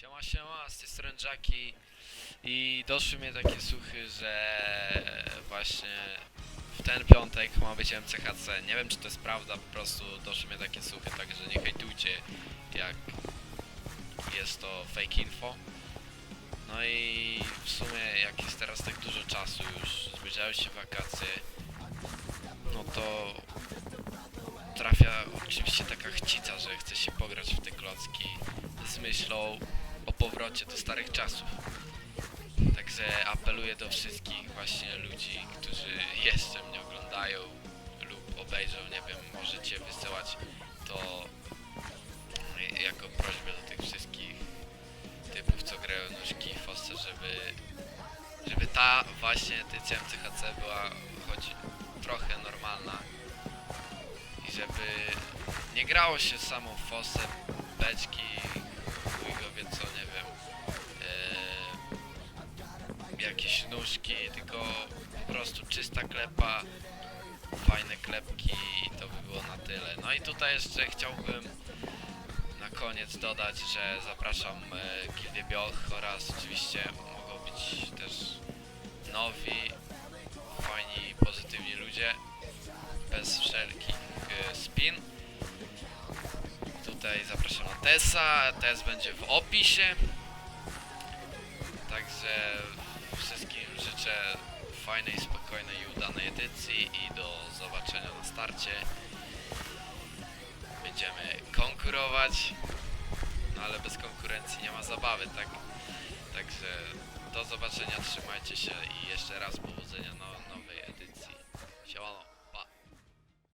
Siema, siema, z tej strony Jackie i doszły mnie takie słuchy, że właśnie w ten piątek ma być MCHC. Nie wiem czy to jest prawda, po prostu doszły mnie takie słuchy, także nie hejtujcie jak jest to fake info. No i w sumie jak jest teraz tak dużo czasu już, zbliżają się wakacje, no to trafia oczywiście taka chcica, że chce się pograć w te klocki z myślą o powrocie do starych czasów. Także apeluję do wszystkich właśnie ludzi, którzy jeszcze mnie oglądają lub obejrzą, nie wiem, możecie wysyłać to jako prośbę do tych wszystkich typów, co grają nóżki w Fosse, żeby, żeby ta właśnie edycja MCHC była choć trochę normalna i żeby nie grało się samą fosę, beczki, chuj go wie co, nie wiem, e, jakieś nóżki, tylko po prostu czysta klepa, fajne klepki i to by było na tyle. No i tutaj jeszcze chciałbym na koniec dodać, że zapraszam e, Gildię Bioch oraz oczywiście mogą być też nowi, fajni, pozytywni ludzie bez wszelkich e, spin. Tesa, Tes będzie w opisie. Także wszystkim życzę fajnej, spokojnej i udanej edycji i do zobaczenia na starcie. Będziemy konkurować, no ale bez konkurencji nie ma zabawy, tak? Także do zobaczenia, trzymajcie się i jeszcze raz powodzenia na